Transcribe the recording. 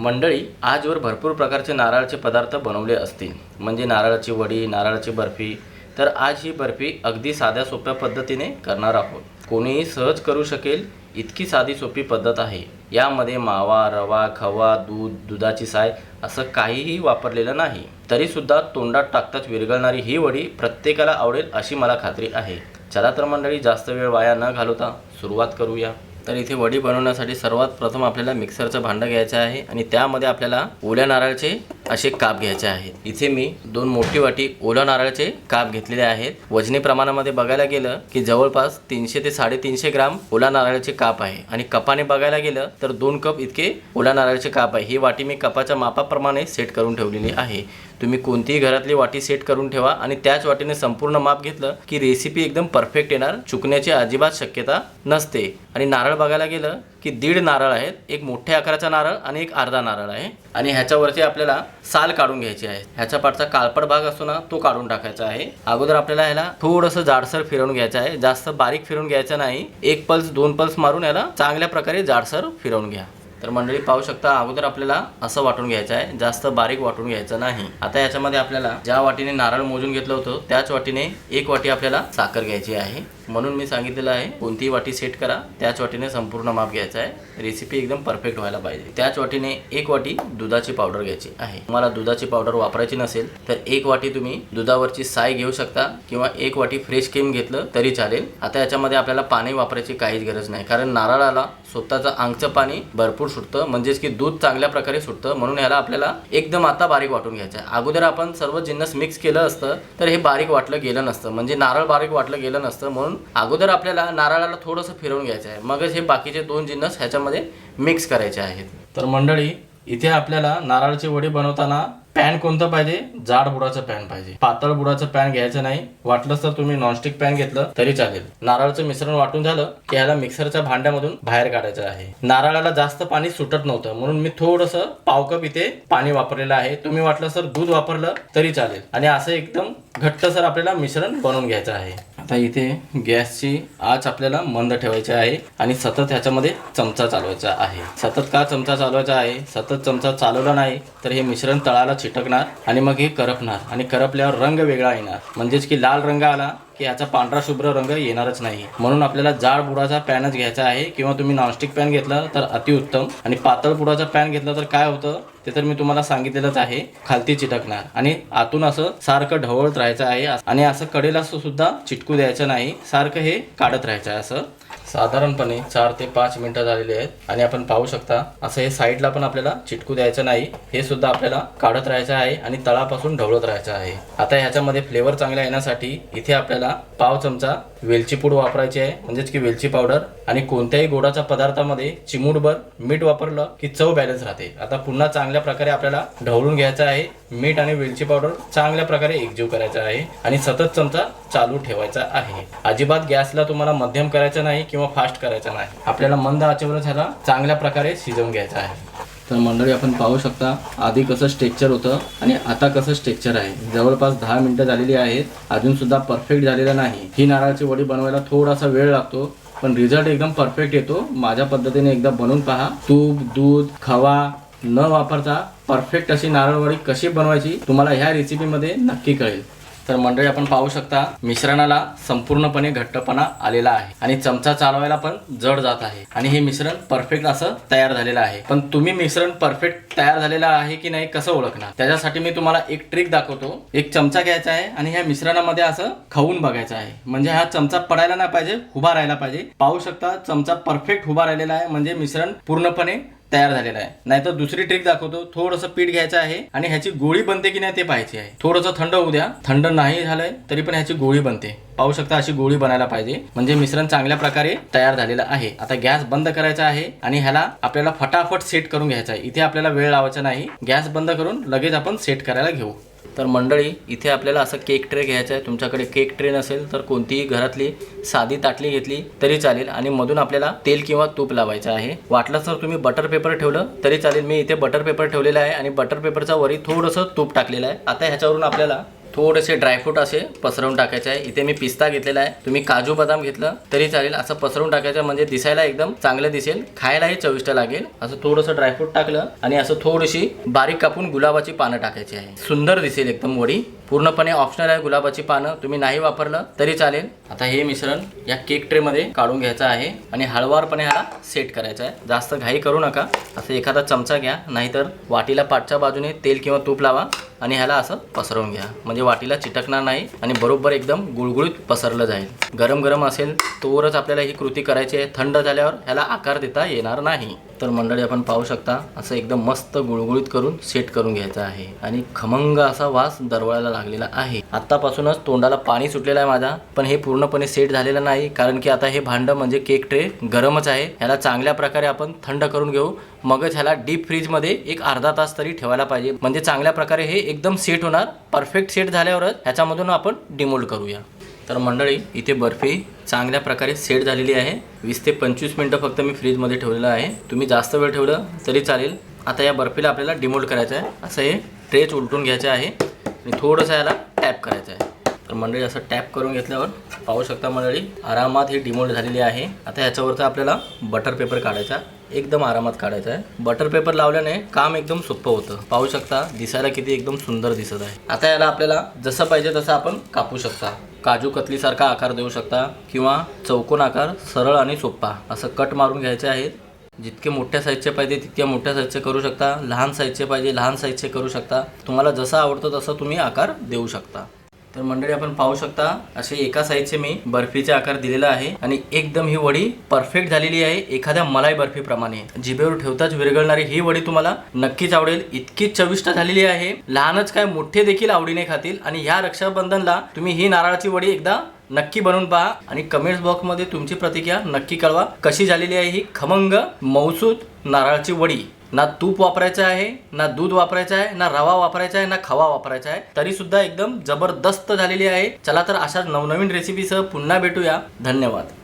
मंडळी आजवर भरपूर प्रकारचे नारळाचे पदार्थ बनवले असतील. म्हणजे नारळाची वडी नारळाची बर्फी. तर आज ही बर्फी अगदी साध्या सोप्या पद्धतीने करणार आहोत. कोणीही सहज करू शकेल इतकी साधी सोपी पद्धत आहे. यामध्ये मावा रवा खवा दूध दुधाची साय असं काहीही वापरलेलं नाही. तरीसुद्धा तोंडात टाकताच विरघळणारी ही वडी प्रत्येकाला आवडेल अशी मला खात्री आहे. चला तर मंडळी जास्त वेळ वाया न घालवता सुरुवात करूया. तर इथे वडी बनवण्यासाठी सर्वात प्रथम आपल्याला मिक्सरचं भांडं घ्यायचं आहे आणि त्यामध्ये आपल्याला ओल्या नारळाचे असे काप घ्यायचे आहेत. इथे मी दोन मोठी वाटी ओल्या नारळाचे काप घेतलेले आहेत. वजनी प्रमाणामध्ये बघायला गेलं की जवळपास तीनशे ते साडेतीनशे ग्राम ओला नारळाचे काप आहे. आणि कपाने बघायला गेलं तर दोन कप इतके ओला नारळाचे काप आहे. ही वाटी मी कपाच्या मापाप्रमाणे सेट करून ठेवलेली आहे. तुम्ही कोणतीही घरातली वाटी सेट करून ठेवा आणि त्याच वाटीने संपूर्ण माप घेतलं की रेसिपी एकदम परफेक्ट येणार चुकण्याची अजिबात शक्यता नसते. आणि नारळ बघायला गेलं की दीड नारळ आहेत एक मोठ्या आकाराचा नारळ आणि एक अर्धा नारळ आहे. आणि ह्याच्यावरती आपल्याला साल काढून घ्यायची आहे. ह्याच्या पाठचा काळपट भाग असतो ना तो काढून टाकायचा आहे. अगोदर आपल्याला ह्याला थोडंसं जाडसर फिरवून घ्यायचं आहे. जास्त बारीक फिरवून घ्यायचं नाही. एक पल्स दोन पल्स मारून याला चांगल्या प्रकारे जाडसर फिरवून घ्या. तर मंडळी पाहू शकता अगोदर आपल्याला असं वाटून घ्यायचं आहे जास्त बारीक वाटून घ्यायचं नाही. आता याच्यामध्ये आपल्याला ज्या वाटीने नारळ मोजून घेतलं होतं त्याच वाटीने एक वाटी आपल्याला साखर घ्यायची आहे. म्हणून मी सांगितलेलं आहे कोणतीही वाटी सेट करा त्याच वाटीने संपूर्ण माप घ्यायचं आहे. रेसिपी एकदम परफेक्ट व्हायला पाहिजे. त्याच वाटीने एक वाटी दुधाची पावडर घ्यायची आहे. तुम्हाला दुधाची पावडर वापरायची नसेल तर एक वाटी तुम्ही दुधावरची साय घेऊ शकता किंवा एक वाटी फ्रेश क्रीम घेतलं तरी चालेल. आता याच्यामध्ये आपल्याला पाणी वापरायची काहीच गरज नाही कारण नारळाला स्वतःचं आंगचं पाणी भरपूर सुटतं म्हणजेच की दूध चांगल्या प्रकारे सुटतं म्हणून ह्याला आपल्याला एकदम आता बारीक वाटून घ्यायचं आहे. अगोदर आपण सर्व जिन्नस मिक्स केलं असतं तर हे बारीक वाटलं गेलं नसतं. म्हणजे नारळ बारीक वाटलं गेलं नसतं म्हणून अगोदर आपल्याला नारळाला थोडंसं फिरवून घ्यायचं आहे. मगच हे बाकीचे दोन जिन्नस ह्याच्यामध्ये मिक्स करायचे आहेत. तर मंडळी इथे आपल्याला नारळाची वडी बनवताना पॅन कोणतं पाहिजे? जाड बुडाचं पॅन पाहिजे. पातळ बुडाचं पॅन घ्यायचं नाही. वाटलंच तर तुम्ही नॉनस्टिक पॅन घेतलं तरी चालेल. नारळाचं मिश्रण वाटून झालं की ह्याला मिक्सरच्या भांड्यामधून बाहेर काढायचं आहे. नारळाला जास्त पाणी सुटत नव्हतं. म्हणून मी थोडंसं पाव कप इथे पाणी वापरलेलं आहे. तुम्ही वाटलं सर दूध वापरलं तरी चालेल. आणि असं एकदम घट्टसर आपल्याला मिश्रण बनवून घ्यायचं आहे. आता इथे गॅसची आच आपल्याला मंद ठेवायची आहे आणि सतत ह्याच्यामध्ये चमचा चालवायचा आहे. सतत का चमचा चालवायचा आहे? सतत चमचा चालवला नाही तर हे मिश्रण तळाला चिटकणार आणि मग हे करपणार आणि करपल्यावर रंग वेगळा येणार. म्हणजेच की लाल रंग आला की याचा पांढरा शुभ्र रंग येणारच नाही. म्हणून आपल्याला जाड बुडाचा पॅनच घ्यायचा आहे किंवा तुम्ही नॉनस्टिक पॅन घेतला तर अतिउत्तम आणि पातळ बुडाचा पॅन घेतला तर काय होतं? ते तर मी तुम्हाला सांगितलेलंच आहे. खालती चिटकणार. आणि आतून असं सारखं ढवळत राहायचं आहे. आणि असं कडेला सुद्धा चिटकू द्यायचं नाही. सारखं हे काढत राहायचं आहे असं. साधारणपणे चार ते पाच मिनिटं झालेली आहेत. आणि आपण पाहू शकता असं हे साईडला पण आपल्याला चिटकू द्यायचं नाही. हे सुद्धा आपल्याला काढत राहायचं आहे आणि तळापासून ढवळत राहायचं आहे. आता ह्याच्यामध्ये फ्लेवर चांगला येण्यासाठी इथे आपल्याला पाव चमचा वेलची पूड वापरायची आहे. म्हणजेच की वेलची पावडर आणि कोणत्याही गोडाच्या पदार्थामध्ये चिमूटभर मीठ वापरलं की चव बॅलन्स राहते. आता पुन्हा चांगल्या प्रकारे आपल्याला ढवळून घ्यायचं आहे. मीठ आणि वेलची पावडर चांगल्या प्रकारे एकजीव करायचा आहे आणि सतत चमचा चालू ठेवायचा आहे. अजिबात गॅसला तुम्हाला मध्यम करायचा नाही किंवा फास्ट करायचा नाही. आपल्याला मंद आचेवरच ह्याला चांगल्या प्रकारे शिजवून घ्यायचं आहे. तर मंडळी आपण पाहू शकता आधी कसं स्ट्रेक्चर होतं आणि आता कसं स्ट्रेक्चर आहे. जवळपास दहा मिनिटं झालेली आहेत. अजून सुद्धा परफेक्ट झालेलं नाही. ही नारळाची वडी बनवायला थोडासा वेळ लागतो पण रिझल्ट एकदम परफेक्ट येतो. माझ्या पद्धतीने एकदा बनवून पहा. तूप दूध खवा न वापरता परफेक्ट अशी नारळवडी कशी बनवायची तुम्हाला ह्या रेसिपीमध्ये नक्की कळेल. तर मंडळी आपण पाहू शकता मिश्रणाला संपूर्णपणे घट्टपणा आलेला आहे. आणि चमचा चालवायला पण जड जात आहे. आणि हे मिश्रण परफेक्ट असं तयार झालेलं आहे. पण तुम्ही मिश्रण परफेक्ट तयार झालेलं आहे की नाही कसं ओळखणार? त्याच्यासाठी मी तुम्हाला एक ट्रिक दाखवतो. एक चमचा घ्यायचा आहे आणि ह्या मिश्रणामध्ये असं खाऊन बघायचं आहे. म्हणजे हा चमचा पडायला नाही पाहिजे उभा राहायला पाहिजे. पाहू शकता चमचा परफेक्ट उभा राहिलेला आहे. म्हणजे मिश्रण पूर्णपणे तयार झालेला आहे. नाहीतर दुसरी ट्रिक दाखवतो. थोडंसं पीठ घ्यायचं आहे आणि ह्याची गोळी बनते की नाही ते पाहायची आहे. थोडंसं थंड होऊ द्या. थंड नाही झालंय तरी पण ह्याची गोळी बनते. पाहू शकता अशी गोळी बनायला पाहिजे. म्हणजे मिश्रण चांगल्या प्रकारे तयार झालेलं आहे. आता गॅस बंद करायचा आहे आणि ह्याला आपल्याला फटाफट सेट करून घ्यायचा आहे. इथे आपल्याला वेळ लावायचा नाही. गॅस बंद करून लगेच आपण सेट करायला घेऊ. तर मंडळी इथे आपल्याला असं केक ट्रे घ्यायचा आहे. तुमच्याकडे केक ट्रे नसेल तर कोणतीही घरातली साधी ताटली घेतली तरी चालेल आणि मधून आपल्याला तेल किंवा तूप लावायचं आहे. वाटलं तर तुम्ही बटर पेपर ठेवलं तरी चालेल. मी इथे बटर पेपर ठेवलेला आहे आणि बटर पेपरचा वरी थोडंसं तूप टाकलेलं आहे. आता ह्याच्यावरून आपल्याला थोडेसे ड्रायफ्रूट असे पसरवून टाकायचे आहे. इथे मी पिस्ता घेतलेला आहे. तुम्ही काजू बदाम घेतलं तरी चालेल. असं पसरवून टाकायचं म्हणजे दिसायला एकदम चांगलं दिसेल. खायलाही चविष्ट लागेल. असं थोडंसं ड्रायफ्रूट टाकलं आणि असं थोडीशी बारीक कापून गुलाबाची पानं टाकायची आहे. सुंदर दिसेल एकदम वडी. पूर्णपणे ऑप्शनल आहे गुलाबाची पानं. तुम्ही नाही वापरलं तरी चालेल. आता हे मिश्रण या केक ट्रेमध्ये काढून घ्यायचं आहे आणि हळवारपणे ह्याला सेट करायचं आहे. जास्त घाई करू नका. असं एखादा चमचा घ्या. नाहीतर वाटीला पाठच्या बाजूने तेल किंवा तूप लावा. आणि ह्याला असं पसरवून घ्या. म्हणजे वाटीला चिटकणार नाही आणि बरोबर एकदम गुळगुळीत पसरलं जाईल. गरम गरम असेल तोवरच आपल्याला ही कृती करायची आहे. थंड झाल्यावर ह्याला आकार देता येणार नाही. तर मंडळी आपण पाहू शकता असं एकदम मस्त गुळगुळीत करून सेट करून घ्यायचं आहे. आणि खमंग असा वास दरवळायला लागलेला आहे. आतापासूनच तोंडाला पाणी सुटलेलं आहे माझा पण हे पूर्णपणे सेट झालेलं नाही. कारण की आता हे भांडं म्हणजे केक ट्रे गरमच आहे. ह्याला चांगल्या प्रकारे आपण थंड करून घेऊ. मगच ह्याला डीप फ्रीजमध्ये एक अर्धा तास तरी ठेवायला पाहिजे. म्हणजे चांगल्या प्रकारे हे एकदम सेट होणार. परफेक्ट सेट झाल्यावरच ह्याच्यामधून आपण डिमोल्ड करूया. तर मंडळी इथे बर्फी चांगल्या प्रकारे सेट झालेली आहे. वीस ते पंचवीस मिनटं फक्त मी फ्रीजमध्ये ठेवलेलं आहे. तुम्ही जास्त वेळ ठेवलं तरी चालेल. आता या बर्फीला आपल्याला डिमोल्ड करायचं आहे. असं हे ट्रेच उलटून घ्यायचं आहे. आणि थोडंसं याला टॅप करायचं आहे. तर मंडळी असं टॅप करून घेतल्यावर पाहू शकता मंडळी आरामात ही डिमोल्ड झालेली आहे. आता ह्याच्यावरचं आपल्याला बटर पेपर काढायचा. एकदम आरामात काढायचं आहे. बटर पेपर लावल्याने काम एकदम सोपं होतं. पाहू शकता दिसायला किती एकदम सुंदर दिसत आहे. आता याला आपल्याला जसं पाहिजे तसं आपण कापू शकता. काजू कतलीसारखा आकार देऊ शकता किंवा चौकोन आकार सरळ आणि सोपा. असं कट मारून घ्यायचे आहेत. जितके मोठ्या साईजचे पाहिजे तितक्या मोठ्या साईजचे करू शकता. लहान साईजचे पाहिजे लहान साईजचे करू शकता. तुम्हाला जसं आवडतं तसं तुम्ही आकार देऊ शकता. तर मंडळी आपण पाहू शकता असे एका साईजचे मी बर्फीचे आकार दिलेला आहे आणि एकदम ही वडी परफेक्ट झालेली आहे एखाद्या मलाई बर्फीप्रमाणे. जिभेवर ठेवताच विरघळणारी ही वडी तुम्हाला नक्कीच आवडेल. इतकी चविष्ट झालेली आहे. लहानच काय मोठे देखील आवडीने खातील आणि ह्या रक्षाबंधनला तुम्ही ही नारळाची वडी एकदा नक्की बनवून पहा आणि कमेंट्स बॉक्समध्ये तुमची प्रतिक्रिया नक्की कळवा. कशी झालेली आहे ही खमंग मौसूद नारळाची वडी. ना तूप वापरायचं आहे ना दूध वापरायचं आहे ना रवा वापरायचा आहे ना खवा वापरायचा आहे. तरी सुद्धा एकदम जबरदस्त झालेली आहे. चला तर अशाच नवनवीन रेसिपीसह पुन्हा भेटूया. धन्यवाद.